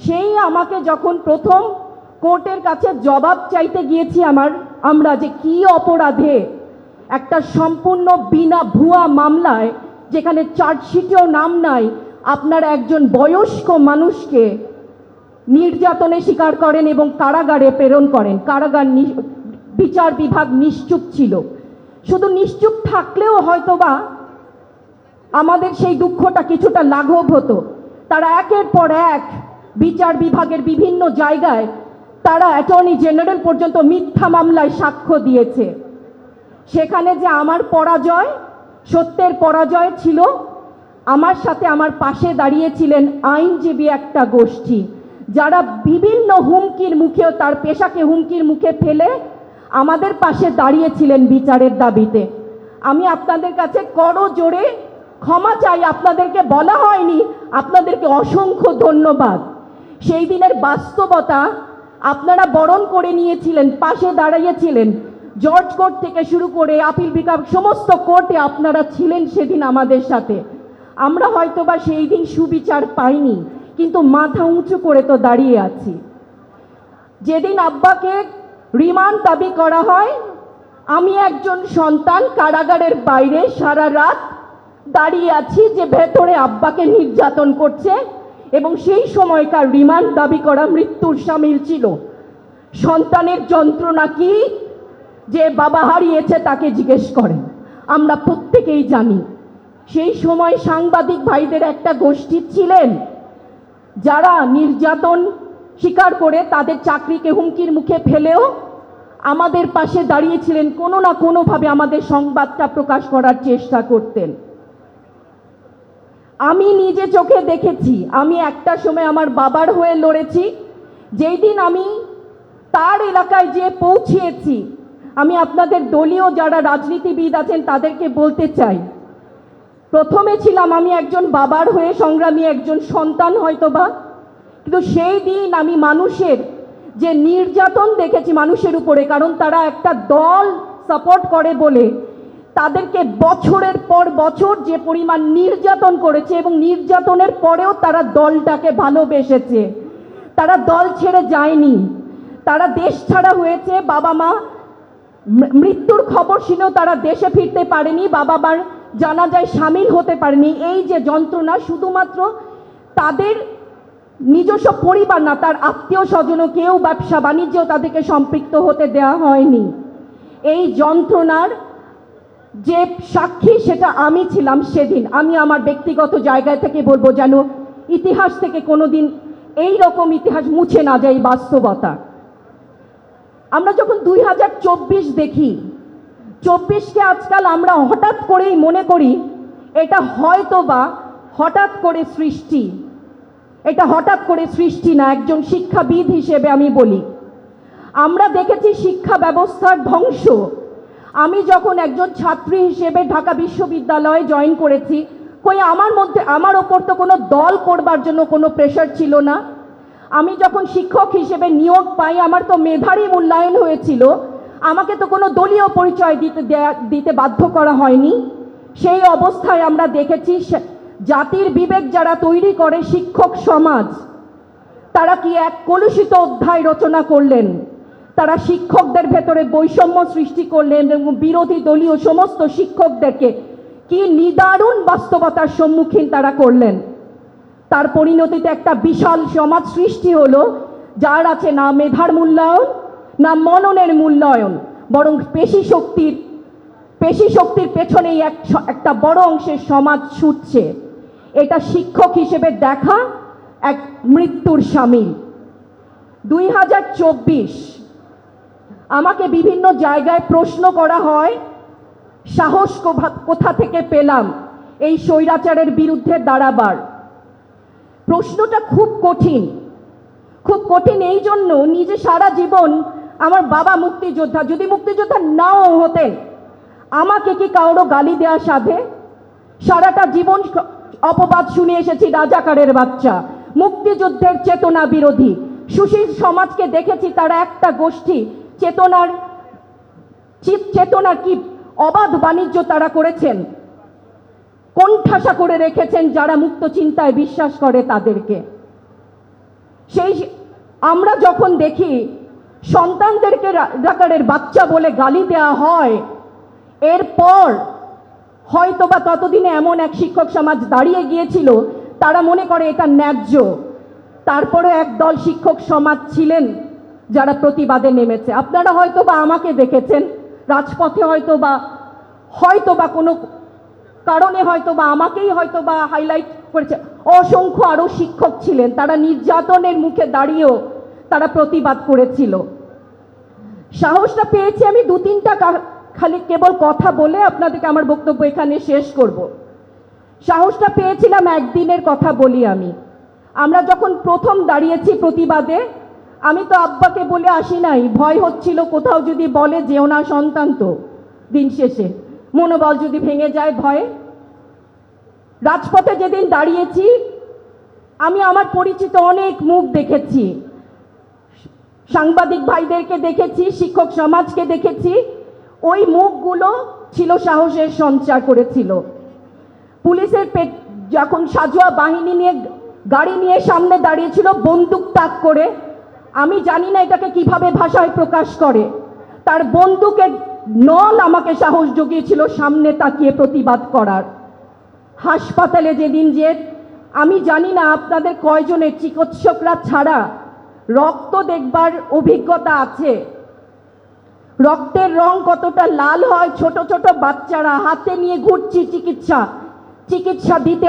সেই আমাকে যখন প্রথম কোর্টের কাছে জবাব চাইতে গিয়েছি আমার, আমরা যে কি অপরাধে একটা সম্পূর্ণ বিনা ভুয়া মামলায়, যেখানে চার্জশিটেও নাম নাই, আপনার একজন বয়স্ক মানুষকে নির্যাতনে স্বীকার করেন এবং কারাগারে প্রেরণ করেন। কারাগার বিচার বিভাগ নিশ্চুপ ছিল। শুধু নিশ্চুপ থাকলেও হয়তোবা আমাদের সেই দুঃখটা কিছুটা লাঘব হতো। তারা একের পর এক বিচার বিভাগের বিভিন্ন জায়গায় তারা অ্যাটর্নি জেনারেল পর্যন্ত মিথ্যা মামলায় সাক্ষ্য দিয়েছে। সেখানে যে আমার পরাজয়, সত্যের পরাজয় ছিল, আমার সাথে আমার পাশে দাঁড়িয়েছিলেন আইনজীবী একটা গোষ্ঠী, যারা বিভিন্ন হুমকির মুখেও তার পেশাকে হুমকির মুখে ফেলে আমাদের পাশে দাঁড়িয়েছিলেন বিচারের দাবিতে। আমি আপনাদের কাছে করো জোরে ক্ষমা চাই, আপনাদেরকে বলা হয়নি, আপনাদেরকে অসংখ্য ধন্যবাদ। সেই দিনের বাস্তবতা আপনারা বরণ করে নিয়েছিলেন, পাশে দাঁড়িয়েছিলেন। জর্জ কোর্ট থেকে শুরু করে আপিল বিভাগ, সমস্ত কোর্টে আপনারা ছিলেন সেদিন আমাদের সাথে। আমরা হয়তোবা সেই দিন সুবিচার পাইনি, কিন্তু মাথা উঁচু করে তো দাঁড়িয়ে আছি। যেদিন আব্বাকে রিমান্ড দাবি করা হয়, আমি একজন সন্তান কারাগারের বাইরে সারা রাত দাঁড়িয়ে আছি যে ভেতরে আব্বাকে নির্যাতন করছে। এবং সেই সময়কার রিমান্ড দাবি করা মৃত্যুর সামিল ছিল। সন্তানের যন্ত্রণা কি? যে বাবা হারিয়েছে তাকে জিজ্ঞেস করেন। আমরা প্রত্যেকেই জানি, সেই সময় সাংবাদিক ভাইদের একটা গোষ্ঠী ছিলেন। যারা নির্যাতন স্বীকার করে তাদের চাকরিকে হুমকির মুখে ফেলেও আমাদের পাশে দাঁড়িয়েছিলেন কোনো না কোনোভাবে আমাদের সংবাদটা প্রকাশ করার চেষ্টা করতেন। আমি নিজে চোখে দেখেছি, আমি একটা সময় আমার বাবার হয়ে লড়েছি, যেই দিন আমি তার এলাকায় যে পৌঁছিয়েছি, আমি আপনাদের দলীয় যারা রাজনীতিবিদ আছেন তাদেরকে বলতে চাই। প্রথমে ছিলাম আমি একজন বাবার হয়ে, সংগ্রামী একজন সন্তান হয়তোবা, কিন্তু সেই দিন আমি মানুষের যে নির্যাতন দেখেছি মানুষের উপরে, কারণ তারা একটা দল সাপোর্ট করে বলে তাদেরকে বছরের পর বছর যে পরিমাণ নির্যাতন করেছে এবং নির্যাতনের পরেও তারা দলটাকে ভালোবেসেছে। তারা দল ছেড়ে যায়নি। তারা দেশ ছাড়া হয়েছে। বাবা মা মৃত্যুর খবর শুনেও তারা দেশে ফিরতে পারেনি। বাবা মার জানাজায় সামিল হতে পারেনি। এই যে যন্ত্রণা, শুধুমাত্র তাদের নিজস্ব পরিবার না, তার আত্মীয় স্বজনও কেউ ব্যবসা বাণিজ্যেও তাদেরকে সম্পৃক্ত হতে দেওয়া হয়নি। এই যন্ত্রণার যে সাক্ষী সেটা আমি ছিলাম সেদিন। আমি আমার ব্যক্তিগত জায়গায় থেকে বলব যেন ইতিহাস থেকে কোনোদিন এই রকম ইতিহাস মুছে না যায় বাস্তবতা। আমরা যখন দুই হাজার চব্বিশ দেখি, চব্বিশকে আজকাল আমরা হঠাৎ করেই মনে করি, এটা হয়তো বা হঠাৎ করে সৃষ্টি। এটা হঠাৎ করে সৃষ্টি না, একজন শিক্ষাবিদ হিসেবে আমি বলি। আমরা দেখেছি শিক্ষা ব্যবস্থার ধ্বংস। আমি যখন একজন ছাত্রী হিসেবে ঢাকা বিশ্ববিদ্যালয়ে জয়েন করেছি, কই আমার মধ্যে, আমার ওপর তো কোনো দল করবার জন্য কোনো প্রেশার ছিল না। আমি যখন শিক্ষক হিসেবে নিয়োগ পাই, আমার তো মেধারই মূল্যায়ন হয়েছিল। আমাকে তো কোনো দলীয় পরিচয় দিতে দিতে বাধ্য করা হয়নি। সেই অবস্থায় আমরা দেখেছি জাতির বিবেক যারা তৈরি করে শিক্ষক সমাজ, তারা কি এক কলুষিত অধ্যায় রচনা করলেন? তারা শিক্ষকদের ভেতরে বৈষম্য সৃষ্টি করলেন এবং বিরোধী দলীয় সমস্ত শিক্ষকদেরকে কি নিদারুণ বাস্তবতার সম্মুখীন তারা করলেন। তার পরিণতিতে একটা বিশাল সমাজ সৃষ্টি হলো, যার আছে না মেধার মূল্যায়ন, না মননের মূল্যায়ন, বরং পেশি শক্তির পেশি শক্তির পেছনেই এক একটা বড় অংশের সমাজ ছুটছে। এটা শিক্ষক হিসেবে দেখা এক মৃত্যুর সামিল। দুই হাজার চব্বিশ আমাকে বিভিন্ন জায়গায় প্রশ্ন করা হয়, সাহস কোথা থেকে পেলাম এই স্বৈরাচারের বিরুদ্ধে দাঁড়াবার। প্রশ্নটা খুব কঠিন। খুব কঠিন এই জন্য নিজে সারা জীবন আমার বাবা মুক্তিযোদ্ধা, যদি মুক্তিযোদ্ধা নাও হতেন, আমাকে কি কারও গালি দেওয়া সাধে? সারাটা জীবন অপবাদ শুনে এসেছি রাজাকারের বাচ্চা, মুক্তিযুদ্ধের চেতনা বিরোধী। সুশীল সমাজকে দেখেছি তারা একটা গোষ্ঠী চেতনার চিত- চেতনার কি অবাধ বাণিজ্য তারা করেছেন। কোণঠাসা করে রেখেছেন যারা মুক্ত চিন্তায় বিশ্বাস করে তাদেরকে। সেই আমরা যখন দেখি সন্তানদেরকে রা- রাকারের বাচ্চা বলে গালি দেওয়া হয়, এরপর হয়তো বা ততদিনে এমন এক শিক্ষক সমাজ দাঁড়িয়ে গিয়েছিল, তারা মনে করে এটা ন্যায্য। তারপরে একদল শিক্ষক সমাজ ছিলেন যারা প্রতিবাদে নেমেছে। আপনারা হয়তো বা আমাকে দেখেছেন, রাজপথে হয়তো বা হয়তো বা কোনো কারণে হয়তো বা আমাকেই হয়তো বা হাইলাইট করেছে। অসংখ্য আরও শিক্ষক ছিলেন, তারা নির্যাতনের মুখে দাঁড়িয়েও তারা প্রতিবাদ করেছিল। সাহসটা পেয়েছি আমি দু তিনটা খালি কেবল কথা বলে আপনাদেরকে আমার বক্তব্য এখানে শেষ করব। সাহসটা পেয়েছিলাম একদিনের কথা বলি আমি। আমরা যখন প্রথম দাঁড়িয়েছি প্রতিবাদে আমি তো আব্বাকে বলে আসি নাই। ভয় হচ্ছিল কোথাও যদি বলে যেও না সন্তান তো। দিন শেষে মনোবল যদি ভেঙে যায় ভয়ে। রাজপথে যেদিন দাঁড়িয়েছি, আমি আমার পরিচিত অনেক মুখ দেখেছি। সাংবাদিক ভাইদেরকে দেখেছি, শিক্ষক সমাজকে দেখেছি। ওই মুখগুলো ছিল সাহসের সঞ্চার করেছিল। পুলিশের পেট যখন সাজোয়া বাহিনী নিয়ে, গাড়ি নিয়ে সামনে দাঁড়িয়েছিল, বন্দুক তাক করে আমি জানি না এটাকে কীভাবে ভাষায় প্রকাশ করে। তার বন্দুকের নল আমাকে সাহস জুগিয়েছিল সামনে তাকিয়ে প্রতিবাদ করার। হাসপাতালে যেদিন যে, আমি জানি না আপনাদের কয়জনের চিকিৎসকরা ছাড়া রক্ত দেখবার অভিজ্ঞতা আছে। রক্তের রং কতটা লাল হয়, ছোট ছোট বাচ্চারা হাতে নিয়ে ঘুরছি চিকিৎসা। চিকিৎসা দিতে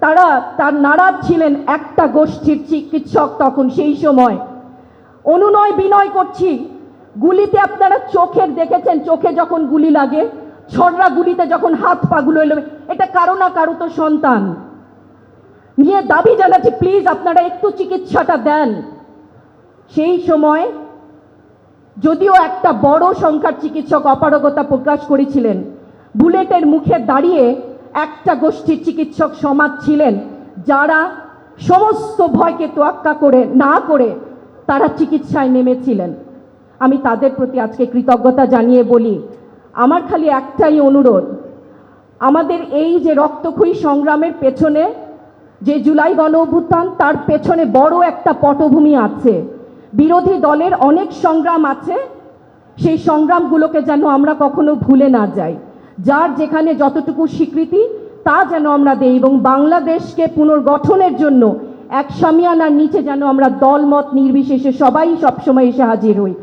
তারা, তার নারাজ ছিলেন একটা গোষ্ঠীর চিকিৎসক তখন সেই সময়। অনুনয়, বিনয় করছি। গুলিতে আপনারা চোখের দেখেছেন, চোখে যখন গুলি লাগে ছড়রা গুলিতে যখন হাত পাগুলো এলো এটা কারও না কারও তো সন্তান। নিয়ে দাবি জানাচ্ছি প্লিজ আপনারা একটু চিকিৎসাটা দেন। সেই সময় যদিও একটা বড় সংখ্যার চিকিৎসক অপারগতা প্রকাশ করেছিলেন, বুলেটের মুখে দাঁড়িয়ে একটা গোষ্ঠীর চিকিৎসক সমাজ ছিলেন যারা সমস্ত ভয়কে তোয়াক্কা করে, না করে তারা চিকিৎসায় নেমেছিলেন। আমি তাদের প্রতি আজকে কৃতজ্ঞতা জানিয়ে বলি, আমার খালি একটাই অনুরোধ, আমাদের এই যে রক্তক্ষয়ী সংগ্রামের পেছনে যে জুলাই গণ অভ্যুত্থান, তার পেছনে বড় একটা পটভূমি আছে। বিরোধী দলের অনেক সংগ্রাম আছে, সেই সংগ্রামগুলোকে যেন আমরা কখনো ভুলে না যাই। যার যেখানে যতটুকু স্বীকৃতি, তা যেন আমরা দেই এবং বাংলাদেশকে পুনর্গঠনের জন্য এক সামিয়ানার নিচে যেন আমরা দলমত নির্বিশেষে সবাই সবসময় এসে হাজির হই।